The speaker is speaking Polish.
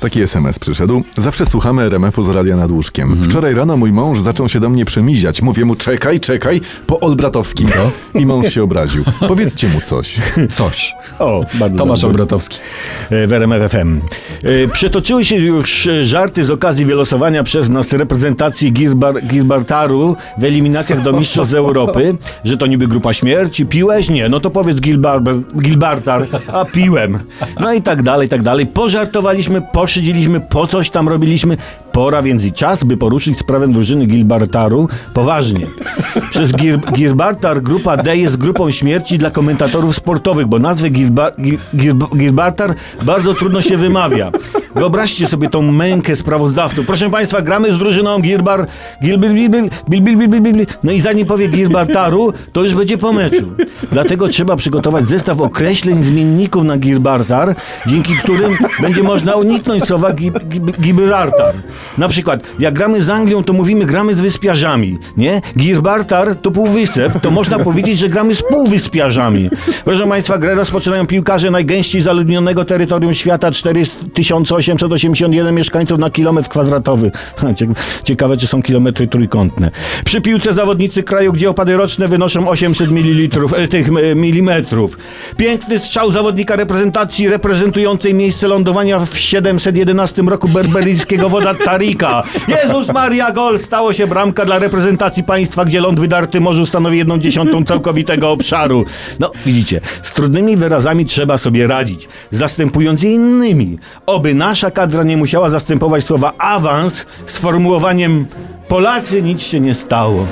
Taki SMS przyszedł. Zawsze słuchamy RMF-u z radia nad łóżkiem. Wczoraj rano mój mąż zaczął się do mnie przemiziać. Mówię mu, czekaj, czekaj, po Olbratowskim. I mąż się obraził. Powiedzcie mu coś. Coś. O, bardzo Tomasz dobrze. Olbratowski. E, w RMF FM. E, Przetoczyły się już e, żarty z okazji wylosowania przez nas reprezentacji Gisbar, Gisbartaru w eliminacjach do Mistrzostw Europy, że to niby grupa śmierci. Piłeś? Nie. No to powiedz Gilbarber, Gilbartar. A piłem. No i tak dalej, i tak dalej. Pożartowaliśmy, poszydziliśmy, po coś tam robiliśmy. Pora więc i czas, by poruszyć sprawę drużyny Gilbartaru poważnie. Przez Gil, Gilbartar grupa D jest grupą śmierci dla komentatorów sportowych, bo nazwę Gilba, Gil, Gil, Gilbartar bardzo trudno się wymawia. Wyobraźcie sobie tą mękę sprawozdawców. Proszę Państwa, gramy z drużyną Gilbar... Gilbil, Bilbil, No i zanim powie Gilbartaru, to już będzie po meczu. Dlatego trzeba przygotować zestaw określeń zmienników na Gilbartar, dzięki którym będzie można uniknąć słowa gi, Gibraltar. Na przykład, jak gramy z Anglią, to mówimy gramy z wyspiarzami, nie? Gibraltar to półwysep, to można powiedzieć, że gramy z półwyspiarzami. Proszę Państwa, grę rozpoczynają piłkarze najgęściej zaludnionego terytorium świata 4800 4881 mieszkańców na kilometr kwadratowy. Ciekawe, czy są kilometry trójkątne. Przy piłce zawodnicy kraju, gdzie opady roczne wynoszą 800 ml, e, tych milimetrów. Piękny strzał zawodnika reprezentacji reprezentującej miejsce lądowania w 711 roku berberyjskiego woda Tarika. Jezus Maria, gol! Stało się bramka dla reprezentacji państwa, gdzie ląd wydarty morzu stanowi jedną dziesiątą całkowitego obszaru. No, widzicie, z trudnymi wyrazami trzeba sobie radzić, zastępując je innymi. Oby nasza kadra nie musiała zastępować słowa awans sformułowaniem Polacy nic się nie stało.